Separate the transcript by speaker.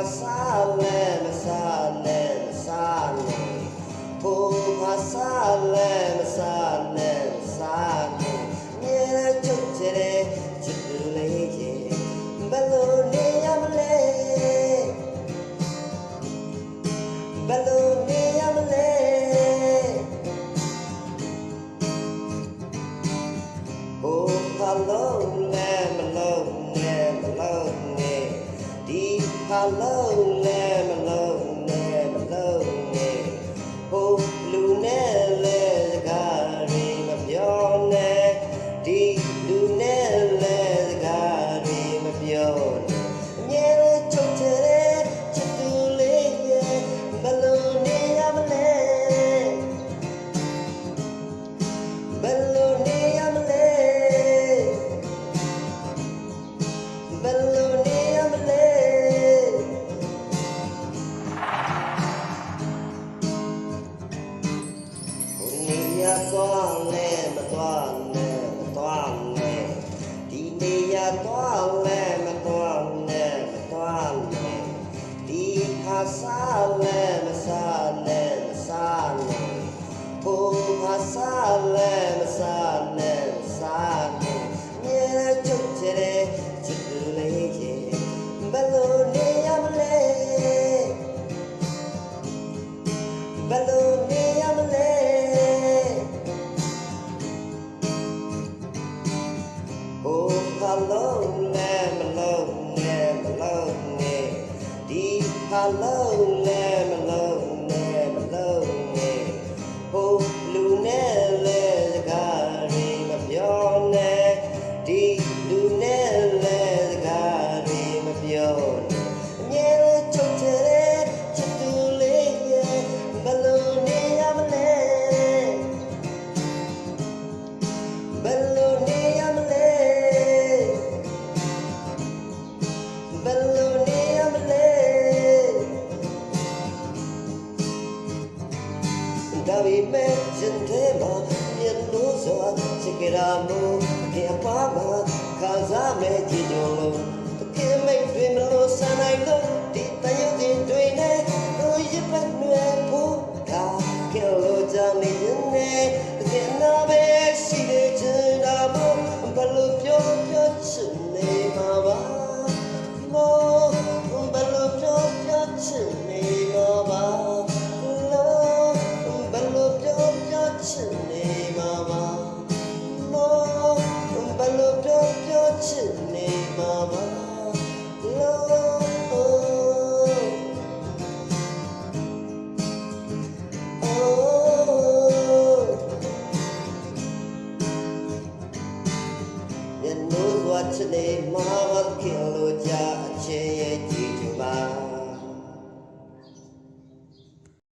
Speaker 1: masale, masale, masale, bu oh, masale. Hello. love Salem, Salem, Salem. Buma Salem, Salem, Salem. Mira chuchere, chukule ye. Balon my ဒါပေမဲ့ရင်ထဲမှာမျက်နှာစွာချစ်ကြတာမို့ဒီအပါကခံစားမဲ့ကြည်ညိုလို့တကယ်မိတ်တွေမလို့ဆန်နိုင်လို့ဒီတယုံတွေတွေ့နေလို့ရပတ်နွယ် someone killed